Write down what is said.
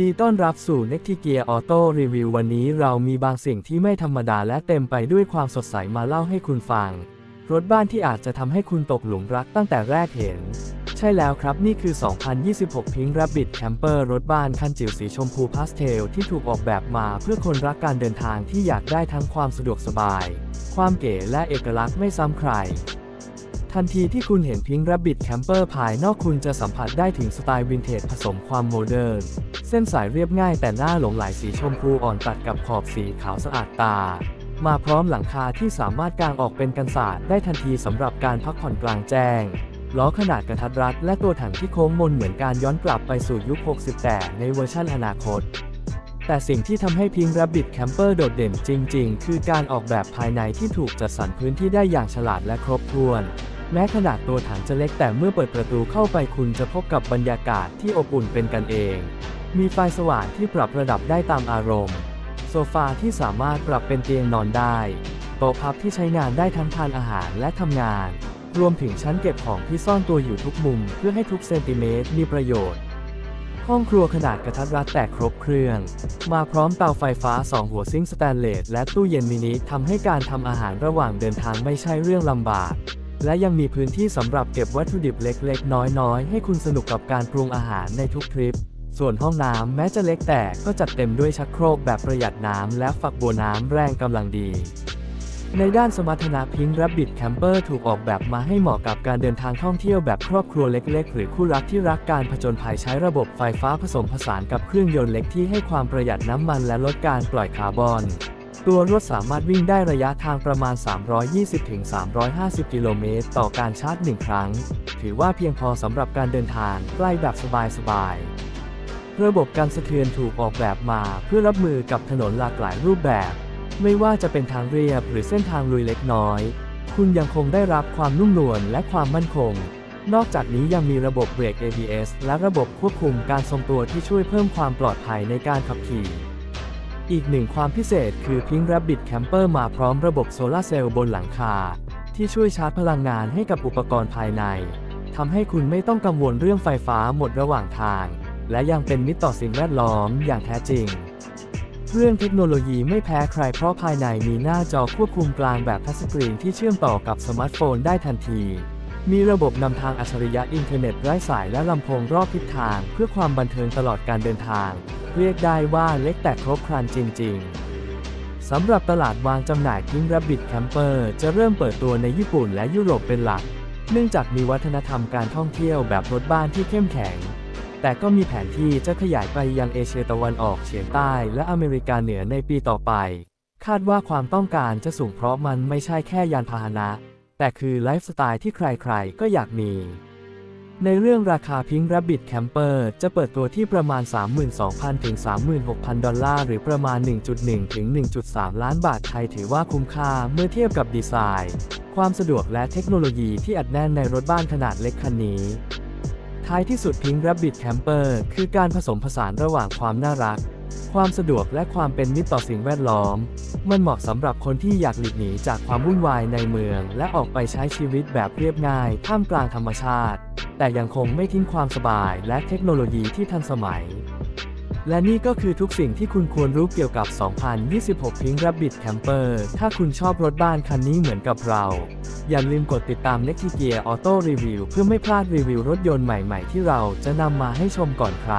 ดีต้อนรับสู่ n e c t i Gear Auto Review วันนี้เรามีบางสิ่งที่ไม่ธรรมดาและเต็มไปด้วยความสดใสมาเล่าให้คุณฟัง รถบ้านที่อาจจะทำให้คุณตกหลุมรักตั้งแต่แรกเห็น ใช่แล้วครับนี่คือ 2026 Pink Rabbit Camper รถบ้านคันจิ๋วสีชมพูพาสเทลที่ถูกออกแบบมาเพื่อคนรักการเดินทางที่อยากได้ทั้งความสะดวกสบาย ความเก๋และเอกลักษณ์ไม่ซ้ำใคร ทันทีที่คุณเห็นพิง k ร a บ b ิ t แคมเปอร์ภายนอกคุณจะสัมผัสได้ถึงสไตล์วินเทจผสมความโมเดิร์น เส้นสายเรียบง่ายแต่หน้าหลงไหลสีชมพูอ่อนตัดกับขอบสีขาวสะอาดตา มาพร้อมหลังคาที่สามารถกางออกเป็นกันศาสตร์ได้ทันทีสำหรับการพักผ่อนกลางแจ้ง ล้อขนาดกระทัดรัดและตัวถังที่โค้งมนเหมือนการย้อนกลับไปสู่ยุค60แต่ในเวอร์ชั่นอนาคตแต่สิ่งที่ทำให้พิง k ร a บ b ิ t แคมเปอร์โดดเด่นจริง ๆ คือการออกแบบภายในที่ถูกจัดสรรพื้นที่ได้อย่างฉลาดและครบถ้วน แม้ขนาดตัวถังจะเล็กแต่เมื่อเปิดประตูเข้าไปคุณจะพบกับบรรยากาศที่อบอุ่นเป็นกันเอง มีไฟสว่างที่ปรับระดับได้ตามอารมณ์ โซฟาที่สามารถปรับเป็นเตียงนอนได้ โต๊ะพับที่ใช้งานได้ทั้งทานอาหารและทำงาน รวมถึงชั้นเก็บของที่ซ่อนตัวอยู่ทุกมุม เพื่อให้ทุกเซนติเมตรมีประโยชน์ ห้องครัวขนาดกระทัดรัดแต่ครบเครื่อง มาพร้อมเตาไฟฟ้า 2 หัวซิงค์สแตนเลสและตู้เย็นมินิทำให้การทำอาหารระหว่างเดินทางไม่ใช่เรื่องลำบาก และยังมีพื้นที่สำหรับเก็บวัตถุดิบเล็กๆ น้อยๆ ให้คุณสนุกกับการปรุงอาหารในทุกทริป ส่วนห้องน้ำแม้จะเล็กแต่ก็จัดเต็มด้วยชักโครกแบบประหยัดน้ำและฝักบัวน้ำแรงกำลังดี ในด้านสมรรถนะพิง k ร a บ b ิ t แคมเปอร์ถูกออกแบบมาให้เหมาะกับการเดินทางท่องเที่ยวแบบครอบครัวเล็ก ๆ หรือคู่รักที่รักการผจญภัยใช้ระบบไฟฟ้าผสมผสานกับเครื่องยนต์เล็กที่ให้ความประหยัดน้ำมันและลดการปล่อยคาร์บอน ตัวรถสามารถวิ่งได้ระยะทางประมาณ 320-350 กิโลเมตร ต่อการชาร์จหนึ่งครั้ง ถือว่าเพียงพอสำหรับการเดินทางใกล้แบบสบายๆ ระบบการสะเทือนถูกออกแบบมาเพื่อรับมือกับถนนหลากหลายรูปแบบ ไม่ว่าจะเป็นทางเรียบหรือเส้นทางลุยเล็กน้อย คุณยังคงได้รับความนุ่มนวลและความมั่นคง นอกจากนี้ยังมีระบบเบรก ABS และระบบควบคุมการทรงตัวที่ช่วยเพิ่มความปลอดภัยในการขับขี่ อีกหนึ่งความพิเศษคือ Pink Rabbit Camper มาพร้อมระบบโซลาร์เซลล์บนหลังคา ที่ช่วยชาร์จพลังงานให้กับอุปกรณ์ภายในทำให้คุณไม่ต้องกังวลเรื่องไฟฟ้าหมดระหว่างทาง และยังเป็นมิตรต่อสิ่งแวดล้อมอย่างแท้จริง เรื่องเทคโนโลยีไม่แพ้ใครเพราะภายในมีหน้าจอควบคุมกลางแบบทัชสกรีนที่เชื่อมต่อกับสมาร์ทโฟนได้ทันที มีระบบนำทางอัจฉริยะอินเทอร์เน็ตไร้สายและลำโพงรอบทิศทาง เพื่อความบันเทิงตลอดการเดินทาง เรียกได้ว่าเล็กแต่ครบครันจริง ๆ สำหรับตลาดวางจำหน่าย Pink Rabbit Camper จะเริ่มเปิดตัวในญี่ปุ่นและยุโรปเป็นหลัก เนื่องจากมีวัฒนธรรมการท่องเที่ยวแบบรถบ้านที่เข้มแข็ง แต่ก็มีแผนที่จะขยายไปยังเอเชียตะวันออกเฉียงใต้และอเมริกาเหนือในปีต่อไป คาดว่าความต้องการจะสูงเพราะมันไม่ใช่แค่ยานพาหนะ แต่คือไลฟ์สไตล์ที่ใครๆ ก็อยากมี ในเรื่องราคา Pink Rabbit Camper จะเปิดตัวที่ประมาณ 32,000 ถึง 36,000 ดอลลาร์ หรือประมาณ 1.1 ถึง 1.3 ล้านบาทไทยถือว่าคุ้มค่าเมื่อเทียบกับดีไซน์ ความสะดวกและเทคโนโลยีที่อัดแน่นในรถบ้านขนาดเล็กคันนี้ท้ายที่สุด Pink Rabbit Camper คือการผสมผสานระหว่างความน่ารัก ความสะดวกและความเป็นมิตรต่อสิ่งแวดล้อม มันเหมาะสำหรับคนที่อยากหลีกหนีจากความวุ่นวายในเมือง และออกไปใช้ชีวิตแบบเรียบง่าย ท่ามกลางธรรมชาติ แต่ยังคงไม่ทิ้งความสบายและเทคโนโลยีที่ทันสมัย และนี่ก็คือทุกสิ่งที่คุณควรรู้เกี่ยวกับ 2026 Pink Rabbit Camper ถ้าคุณชอบรถบ้านคันนี้เหมือนกับเรา อย่าลืมกดติดตาม n e x t Gear Auto Review เพื่อไม่พลาดรีวิวรถยนต์ใหม่ๆ ที่เราจะนำมาให้ชมก่อนใคร